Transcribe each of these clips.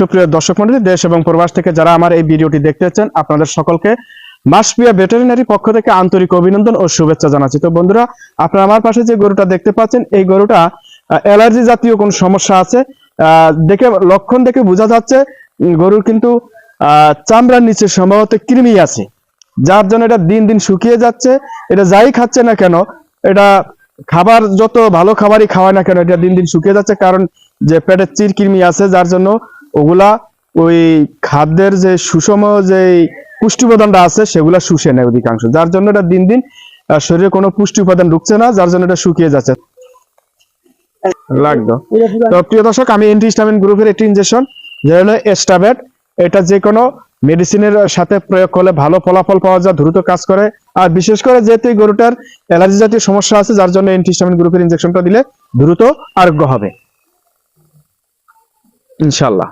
সুপ্রিয় দর্শক মন্ডলী, দেশ এবং প্রবাস থেকে যারা আমার এই ভিডিওটি দেখতেছেন আপনাদের সকলকে মাসপিয়া ভেটেরিনারি পক্ষ থেকে আন্তরিক অভিনন্দন ও শুভেচ্ছা জানাচ্ছি। তো বন্ধুরা, আপনারা আমার পাশে যে গরুটা দেখতে পাচ্ছেন, এই গরুটা অ্যালার্জি জাতীয় কোন সমস্যা আছে? দেখে, লক্ষণ দেখে বোঝা যাচ্ছে গরুর কিন্তু চামড়ার নিচে সম্ভবত কৃমি আছে, যার জন্য এটা দিন দিন শুকিয়ে যাচ্ছে। এটা যাই খাচ্ছে না কেন, এটা খাবার যত ভালো খাবারই খাওয়ায় না কেন, এটা দিন দিন শুকিয়ে যাচ্ছে, কারণ যে পেটের চির কৃমি আছে, যার জন্য ওগুলা ওই খাদ্যের যে সুষম যে পুষ্টি উপাদানটা আছে, সেগুলা শুষে নেয় অধিকাংশ। যার জন্য এটা দিন দিন শরীরে কোনো পুষ্টি উপাদান ঢুকছে না, যার জন্য এটা শুকিয়ে যাচ্ছে। লাগতো তো প্রিয় দর্শক, আমি এন্টিস্টামিন গ্রুপের একটি ইনজেকশন যেটা হলো এস্টাবেট। এটা যে কোনো মেডিসিনের সাথে প্রয়োগ করলে ভালো ফলাফল পাওয়া যায়, দ্রুত কাজ করে। আর বিশেষ করে যেহেতু গরুটার অ্যালার্জি জাতীয় সমস্যা আছে, যার জন্য এন্টিস্টামিন গ্রুপের ইনজেকশনটা দিলে দ্রুত আরোগ্য হবে। ইনশাল্লাহ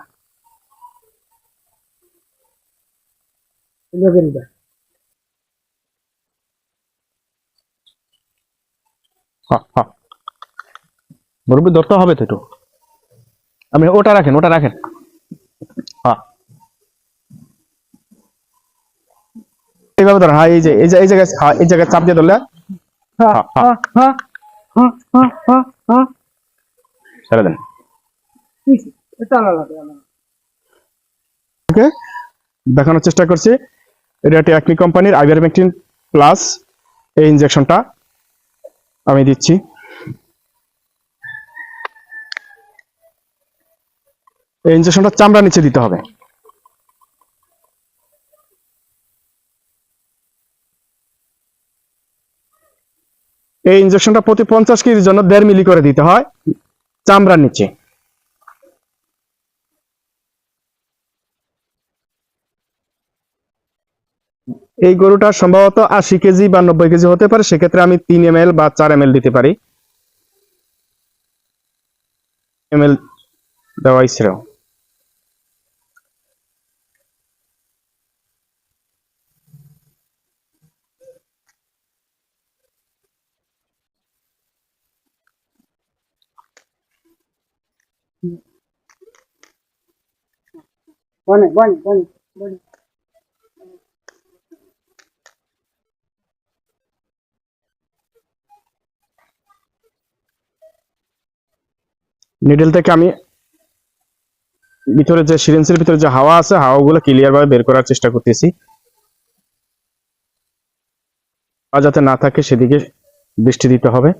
মুরব্বী ধরতে হবে তো একটু। আপনি ওটা রাখেন ওটা রাখেন। হ্যাঁ এইভাবে ধরেন হ্যাঁ এই যে এই জায়গায় হ্যাঁ এই জায়গায় চাপ দিয়ে ধরলে। ছেড়ে দেন। ওকে দেখানোর চেষ্টা করছি। এটা টেকনি কোম্পানির আইভারমেকটিন প্লাস এই ইনজেকশনটা আমি দিচ্ছি। এই ইনজেকশনটা চামড়া নিচে দিতে হবে। এই ইনজেকশনটা প্রতি পঞ্চাশ কেজির জন্য দেড় মিলি করে দিতে হয় চামড়ার নিচে। এই গরুটা সম্ভবত আশি কেজি বা নব্বই কেজি হতে পারে, সেক্ষেত্রে আমি তিন এম বা চার এম দিতে পারি এম এল দেওয়াই bone. নিডেল থেকে আমি ভিতরে যে সিরিঞ্জের ভিতরে যে হাওয়া আছে, হাওয়াগুলো ক্লিয়ার ভাবে বের করার চেষ্টা করতেছি। যাতে না থাকে, সেদিকে দৃষ্টি দিতে হবে।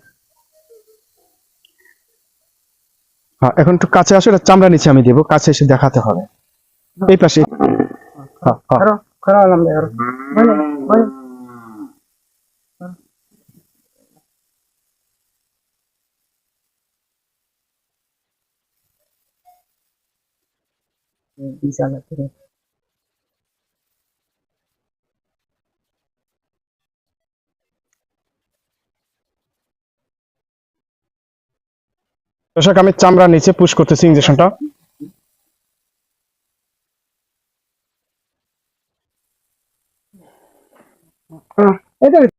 হ্যাঁ এখন একটু কাছে আসো, এটা চামড়া নিচে আমি দেবো, কাছে এসে দেখাতে হবে। এই পাশে। হ্যাঁ হ্যাঁ। Tuh. দর্শক আমি চামড়া নিচে পুশ করতেছি ইঞ্জেকশনটা Itu